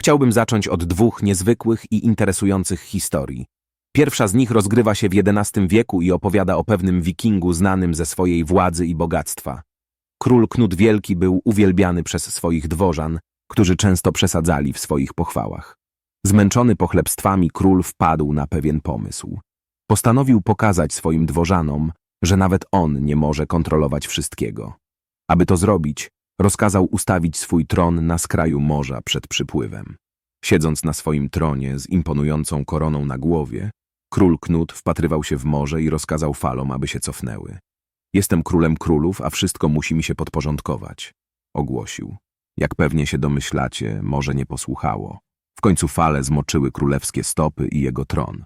Chciałbym zacząć od dwóch niezwykłych i interesujących historii. Pierwsza z nich rozgrywa się w XI wieku i opowiada o pewnym wikingu znanym ze swojej władzy i bogactwa. Król Knut Wielki był uwielbiany przez swoich dworzan, którzy często przesadzali w swoich pochwałach. Zmęczony pochlebstwami król wpadł na pewien pomysł. Postanowił pokazać swoim dworzanom, że nawet on nie może kontrolować wszystkiego. Aby to zrobić, rozkazał ustawić swój tron na skraju morza przed przypływem. Siedząc na swoim tronie z imponującą koroną na głowie, król Knut wpatrywał się w morze i rozkazał falom, aby się cofnęły. Jestem królem królów, a wszystko musi mi się podporządkować, ogłosił. Jak pewnie się domyślacie, morze nie posłuchało. W końcu fale zmoczyły królewskie stopy i jego tron.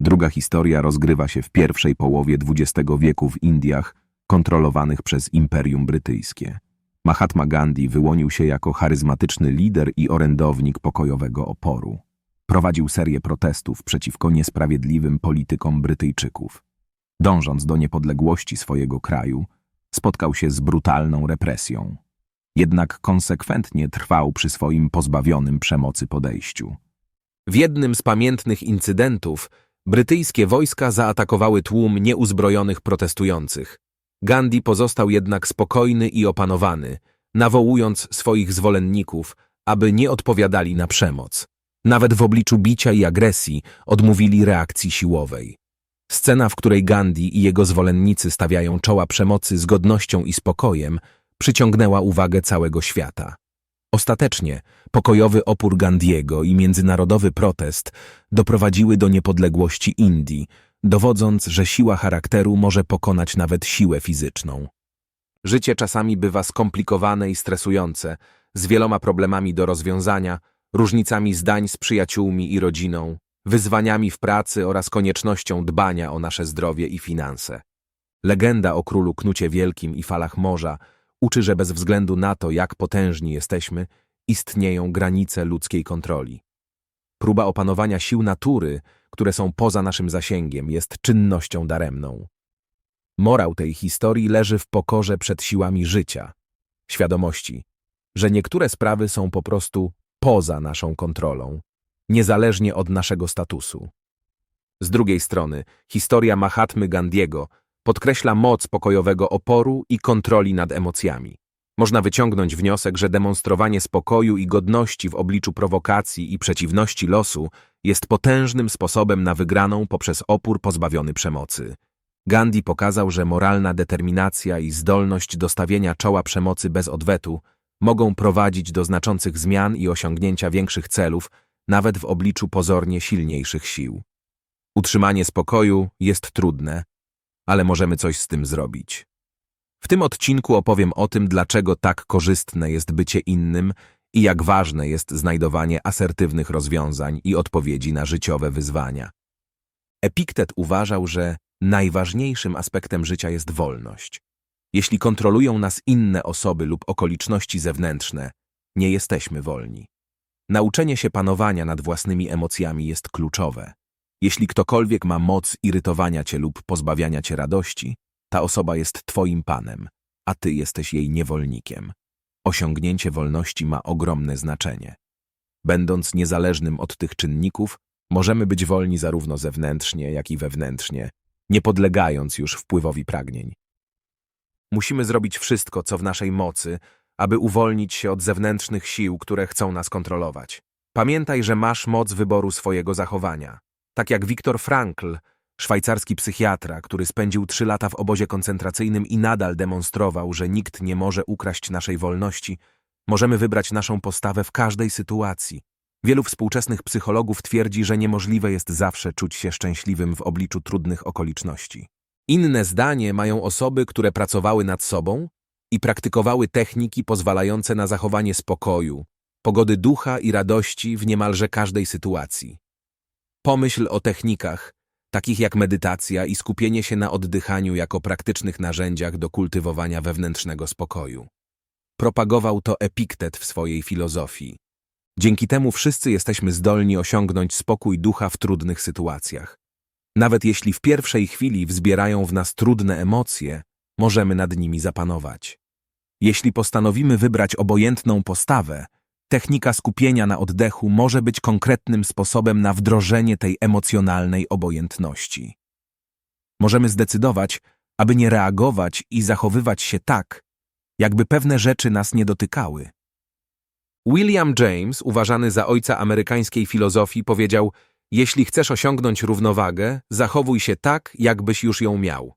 Druga historia rozgrywa się w pierwszej połowie XX wieku w Indiach, kontrolowanych przez Imperium Brytyjskie. Mahatma Gandhi wyłonił się jako charyzmatyczny lider i orędownik pokojowego oporu. Prowadził serię protestów przeciwko niesprawiedliwym politykom Brytyjczyków. Dążąc do niepodległości swojego kraju, spotkał się z brutalną represją. Jednak konsekwentnie trwał przy swoim pozbawionym przemocy podejściu. W jednym z pamiętnych incydentów brytyjskie wojska zaatakowały tłum nieuzbrojonych protestujących. Gandhi pozostał jednak spokojny i opanowany, nawołując swoich zwolenników, aby nie odpowiadali na przemoc. Nawet w obliczu bicia i agresji odmówili reakcji siłowej. Scena, w której Gandhi i jego zwolennicy stawiają czoła przemocy z godnością i spokojem, przyciągnęła uwagę całego świata. Ostatecznie pokojowy opór Gandiego i międzynarodowy protest doprowadziły do niepodległości Indii, dowodząc, że siła charakteru może pokonać nawet siłę fizyczną. Życie czasami bywa skomplikowane i stresujące, z wieloma problemami do rozwiązania, różnicami zdań z przyjaciółmi i rodziną, wyzwaniami w pracy oraz koniecznością dbania o nasze zdrowie i finanse. Legenda o królu Knucie Wielkim i falach morza uczy, że bez względu na to, jak potężni jesteśmy, istnieją granice ludzkiej kontroli. Próba opanowania sił natury, które są poza naszym zasięgiem, jest czynnością daremną. Morał tej historii leży w pokorze przed siłami życia, świadomości, że niektóre sprawy są po prostu poza naszą kontrolą, niezależnie od naszego statusu. Z drugiej strony, historia Mahatmy Gandiego podkreśla moc pokojowego oporu i kontroli nad emocjami. Można wyciągnąć wniosek, że demonstrowanie spokoju i godności w obliczu prowokacji i przeciwności losu jest potężnym sposobem na wygraną poprzez opór pozbawiony przemocy. Gandhi pokazał, że moralna determinacja i zdolność do stawienia czoła przemocy bez odwetu mogą prowadzić do znaczących zmian i osiągnięcia większych celów, nawet w obliczu pozornie silniejszych sił. Utrzymanie spokoju jest trudne, ale możemy coś z tym zrobić. W tym odcinku opowiem o tym, dlaczego tak korzystne jest bycie innym i jak ważne jest znajdowanie asertywnych rozwiązań i odpowiedzi na życiowe wyzwania. Epiktet uważał, że najważniejszym aspektem życia jest wolność. Jeśli kontrolują nas inne osoby lub okoliczności zewnętrzne, nie jesteśmy wolni. Nauczenie się panowania nad własnymi emocjami jest kluczowe. Jeśli ktokolwiek ma moc irytowania cię lub pozbawiania cię radości, ta osoba jest twoim panem, a ty jesteś jej niewolnikiem. Osiągnięcie wolności ma ogromne znaczenie. Będąc niezależnym od tych czynników, możemy być wolni zarówno zewnętrznie, jak i wewnętrznie, nie podlegając już wpływowi pragnień. Musimy zrobić wszystko, co w naszej mocy, aby uwolnić się od zewnętrznych sił, które chcą nas kontrolować. Pamiętaj, że masz moc wyboru swojego zachowania. Tak jak Viktor Frankl, szwajcarski psychiatra, który spędził trzy lata w obozie koncentracyjnym i nadal demonstrował, że nikt nie może ukraść naszej wolności, możemy wybrać naszą postawę w każdej sytuacji. Wielu współczesnych psychologów twierdzi, że niemożliwe jest zawsze czuć się szczęśliwym w obliczu trudnych okoliczności. Inne zdanie mają osoby, które pracowały nad sobą i praktykowały techniki pozwalające na zachowanie spokoju, pogody ducha i radości w niemalże każdej sytuacji. Pomyśl o technikach, takich jak medytacja i skupienie się na oddychaniu jako praktycznych narzędziach do kultywowania wewnętrznego spokoju. Propagował to Epiktet w swojej filozofii. Dzięki temu wszyscy jesteśmy zdolni osiągnąć spokój ducha w trudnych sytuacjach. Nawet jeśli w pierwszej chwili wzbierają w nas trudne emocje, możemy nad nimi zapanować. Jeśli postanowimy wybrać obojętną postawę, Technika skupienia na oddechu może być konkretnym sposobem na wdrożenie tej emocjonalnej obojętności. Możemy zdecydować, aby nie reagować i zachowywać się tak, jakby pewne rzeczy nas nie dotykały. William James, uważany za ojca amerykańskiej filozofii, powiedział: Jeśli chcesz osiągnąć równowagę, zachowuj się tak, jakbyś już ją miał.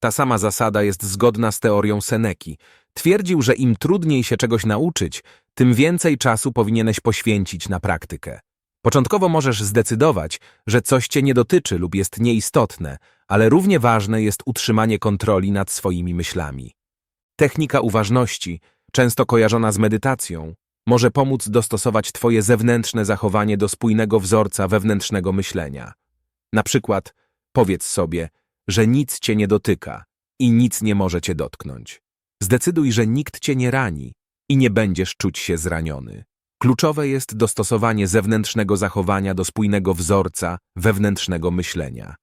Ta sama zasada jest zgodna z teorią Seneki. Twierdził, że im trudniej się czegoś nauczyć, tym więcej czasu powinieneś poświęcić na praktykę. Początkowo możesz zdecydować, że coś cię nie dotyczy lub jest nieistotne, ale równie ważne jest utrzymanie kontroli nad swoimi myślami. Technika uważności, często kojarzona z medytacją, może pomóc dostosować Twoje zewnętrzne zachowanie do spójnego wzorca wewnętrznego myślenia. Na przykład powiedz sobie, że nic Cię nie dotyka i nic nie może Cię dotknąć. Zdecyduj, że nikt Cię nie rani i nie będziesz czuć się zraniony. Kluczowe jest dostosowanie zewnętrznego zachowania do spójnego wzorca wewnętrznego myślenia.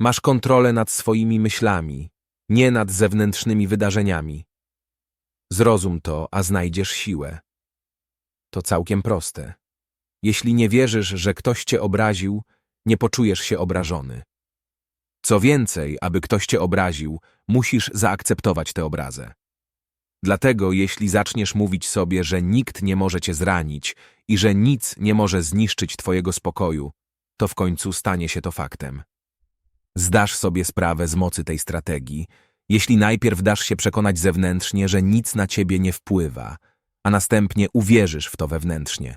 Masz kontrolę nad swoimi myślami, nie nad zewnętrznymi wydarzeniami. Zrozum to, a znajdziesz siłę. To całkiem proste. Jeśli nie wierzysz, że ktoś cię obraził, nie poczujesz się obrażony. Co więcej, aby ktoś cię obraził, musisz zaakceptować tę obrazę. Dlatego, jeśli zaczniesz mówić sobie, że nikt nie może cię zranić i że nic nie może zniszczyć twojego spokoju, to w końcu stanie się to faktem. Zdasz sobie sprawę z mocy tej strategii, jeśli najpierw dasz się przekonać zewnętrznie, że nic na ciebie nie wpływa, a następnie uwierzysz w to wewnętrznie.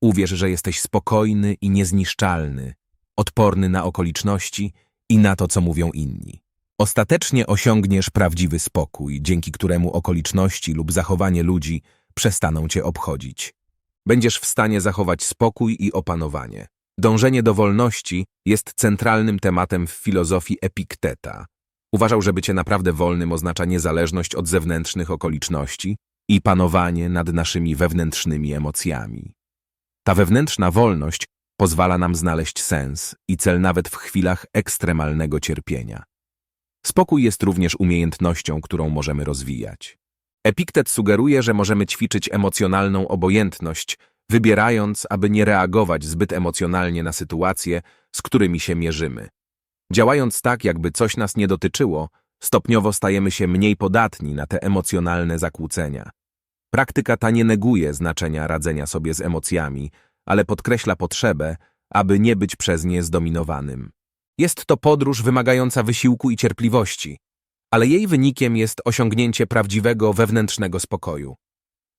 Uwierz, że jesteś spokojny i niezniszczalny, odporny na okoliczności i na to, co mówią inni. Ostatecznie osiągniesz prawdziwy spokój, dzięki któremu okoliczności lub zachowanie ludzi przestaną cię obchodzić. Będziesz w stanie zachować spokój i opanowanie. Dążenie do wolności jest centralnym tematem w filozofii Epikteta. Uważał, że bycie naprawdę wolnym oznacza niezależność od zewnętrznych okoliczności i panowanie nad naszymi wewnętrznymi emocjami. Ta wewnętrzna wolność pozwala nam znaleźć sens i cel nawet w chwilach ekstremalnego cierpienia. Spokój jest również umiejętnością, którą możemy rozwijać. Epiktet sugeruje, że możemy ćwiczyć emocjonalną obojętność, wybierając, aby nie reagować zbyt emocjonalnie na sytuacje, z którymi się mierzymy. Działając tak, jakby coś nas nie dotyczyło, stopniowo stajemy się mniej podatni na te emocjonalne zakłócenia. Praktyka ta nie neguje znaczenia radzenia sobie z emocjami, ale podkreśla potrzebę, aby nie być przez nie zdominowanym. Jest to podróż wymagająca wysiłku i cierpliwości, ale jej wynikiem jest osiągnięcie prawdziwego wewnętrznego spokoju.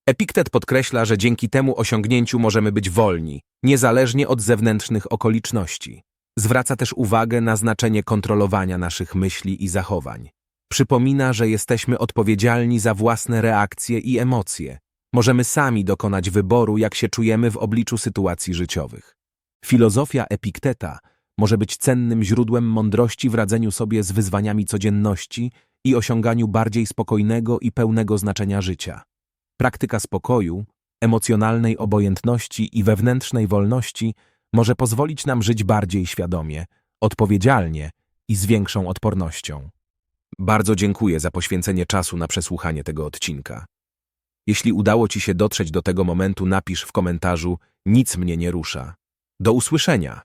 Epiktet podkreśla, że dzięki temu osiągnięciu możemy być wolni, niezależnie od zewnętrznych okoliczności. Zwraca też uwagę na znaczenie kontrolowania naszych myśli i zachowań. Przypomina, że jesteśmy odpowiedzialni za własne reakcje i emocje. Możemy sami dokonać wyboru, jak się czujemy w obliczu sytuacji życiowych. Filozofia Epikteta może być cennym źródłem mądrości w radzeniu sobie z wyzwaniami codzienności i osiąganiu bardziej spokojnego i pełnego znaczenia życia. Praktyka spokoju, emocjonalnej obojętności i wewnętrznej wolności może pozwolić nam żyć bardziej świadomie, odpowiedzialnie i z większą odpornością. Bardzo dziękuję za poświęcenie czasu na przesłuchanie tego odcinka. Jeśli udało Ci się dotrzeć do tego momentu, napisz w komentarzu Nic mnie nie rusza. Do usłyszenia!